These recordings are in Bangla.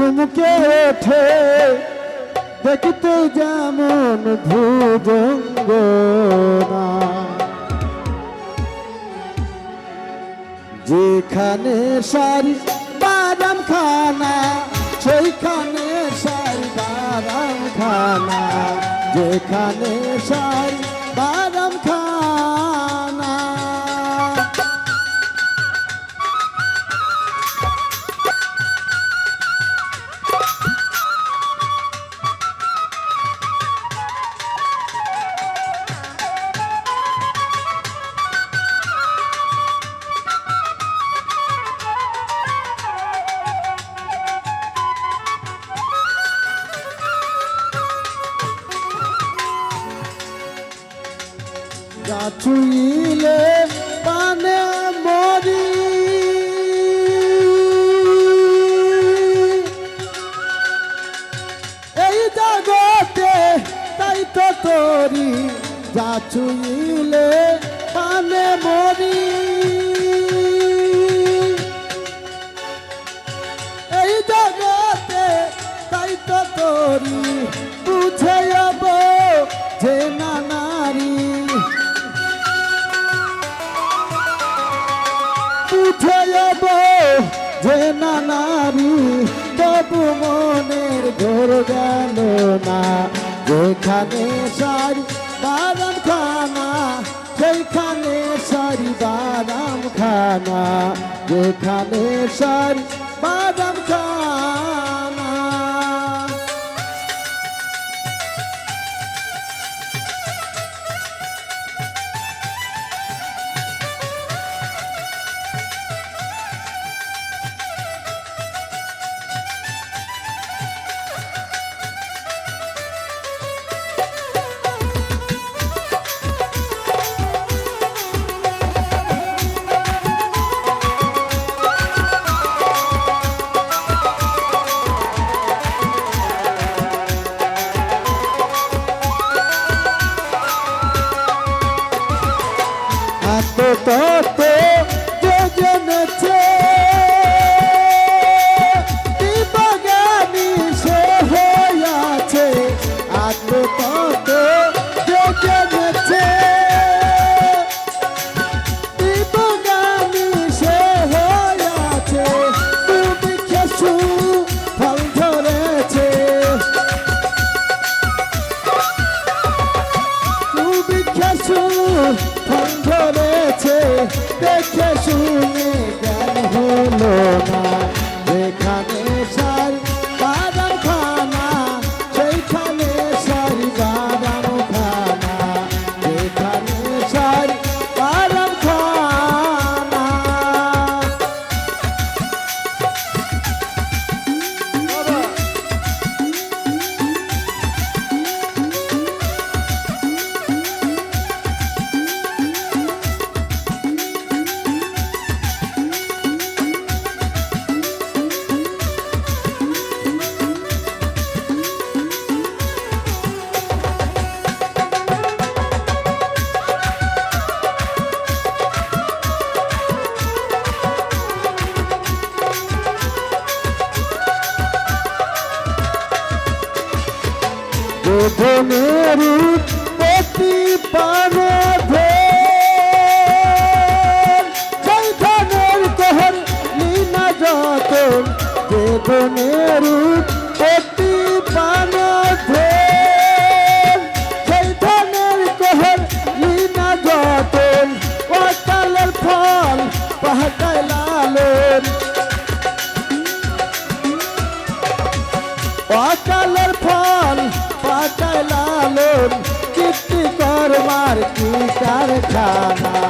চুমকে ওঠে। দেখতে যেমন ভুজঙ্গ যেখানে সারি বাদাম খানা সেইখানে সারি বাদাম খানা যেখানে সারি যা চুইলে পানে মরি এই জগতে তাই তো তোরি গাছুইলে পানে মরি উঠে যাব যে না নারী তবু মনের ঘোর গেল না। যেখানে সারি বাদাম খানা, সেইখানে সারি বাদাম খানা। যেখানে সারি বাদাম খানা ধরেছে দেখে শুনে জ্ঞান হলো না। বোধনের কি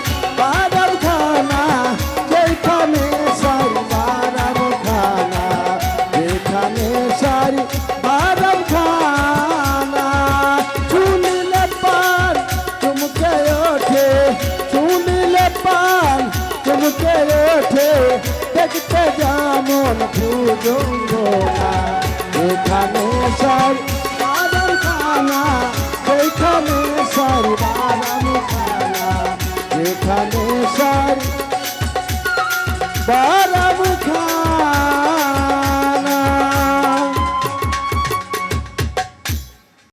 দেখতে যেমন এখানে সর বাদাম খানা এখানে বাদাম খানা এখানে